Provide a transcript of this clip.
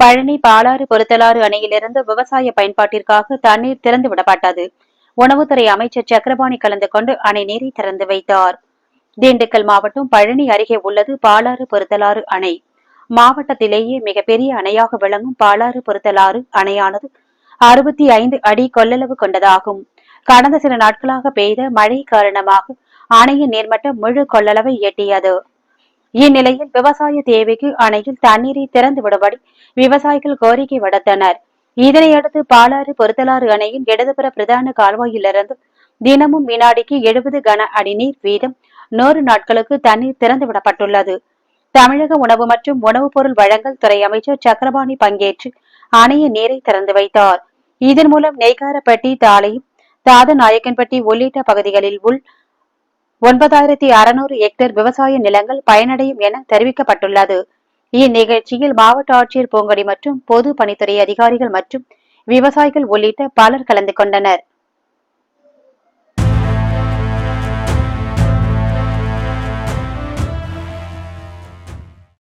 பழனி பாலாறு பொருத்தலாறு அணையிலிருந்து விவசாய பயன்பாட்டிற்காக தண்ணீர் திறந்து விடப்பட்டது. உணவுத்துறை அமைச்சர் சக்கரபாணி கலந்து கொண்டு அணை நீரை திறந்து வைத்தார். திண்டுக்கல் மாவட்டம் பழனி அருகே உள்ளது பாலாறு பொருத்தலாறு அணை. மாவட்டத்திலேயே மிகப்பெரிய அணையாக விளங்கும் பாலாறு பொருத்தலாறு அணையானது அறுபத்தி ஐந்து அடி கொள்ளளவு கொண்டதாகும். கடந்த சில நாட்களாக பெய்த மழை காரணமாக அணையின் நீர்மட்டம் முழு கொள்ளளவை எட்டியது. இந்நிலையில் விவசாய தேவைக்கு அணையில் தண்ணீரை திறந்து விடும்படி விவசாயிகள் கோரிக்கை விடுத்தனர். இதனையடுத்து பாலாறு பொருத்தலாறு அணையின் இடதுபுற பிரதான கால்வாயிலிருந்து தினமும் வினாடிக்கு எழுபது கன அடி நீர் வீதம் நூறு நாட்களுக்கு தண்ணீர் திறந்து விடப்பட்டுள்ளது. தமிழக உணவு மற்றும் உணவுப் பொருள் வழங்கல் துறை அமைச்சர் சக்கரபாணி பங்கேற்று அணையின் நீரை திறந்து வைத்தார். இதன் மூலம் நெய்காரப்பட்டி தாளையம் தாதநாயக்கன்பட்டி உள்ளிட்ட பகுதிகளில் உள் ஒன்பதாயிரத்தி அறுநூறு ஹெக்டேர் விவசாய நிலங்கள் பயனடையும் என தெரிவிக்கப்பட்டுள்ளது. இந்நிகழ்ச்சியில் மாவட்ட ஆட்சியர் பூங்கொடி மற்றும் பொது பணித்துறை அதிகாரிகள் மற்றும் விவசாயிகள் உள்ளிட்ட பலர் கலந்து கொண்டனர்.